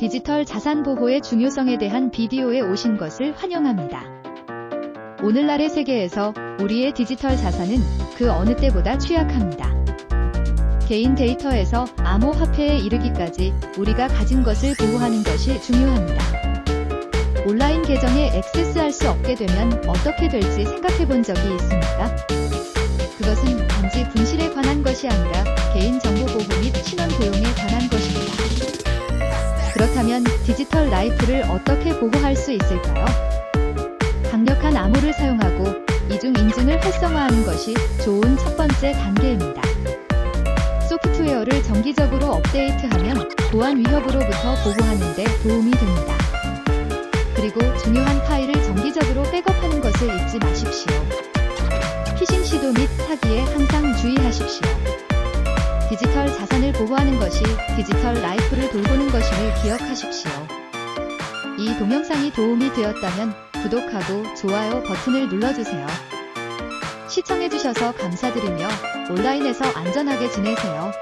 디지털 자산 보호의 중요성에 대한 비디오에 오신 것을 환영합니다. 오늘날의 세계에서 우리의 디지털 자산은 그 어느 때보다 취약합니다. 개인 데이터에서 암호화폐에 이르기까지 우리가 가진 것을 보호하는 것이 중요합니다. 온라인 계정에 액세스할 수 없게 되면 어떻게 될지 생각해 본 적이 있습니까? 그것은 단지 분실에 관한 것이 아니라 그렇다면 디지털 라이프를 어떻게 보호할 수 있을까요? 강력한 암호를 사용하고 이중 인증을 활성화하는 것이 좋은 첫 번째 단계입니다. 소프트웨어를 정기적으로 업데이트하면 보안 위협으로부터 보호하는 데 도움이 됩니다. 그리고 중요한 파일을 정기적으로 백업하는 것을 잊지 마십시오. 피싱 시도 및 사기에 항상 주의하십시오. 디지털 자산을 보호하는 것이 디지털 라이프를 돌보는 것임을 기억하십시오. 이 동영상이 도움이 되었다면 구독하고 좋아요 버튼을 눌러주세요. 시청해주셔서 감사드리며 온라인에서 안전하게 지내세요.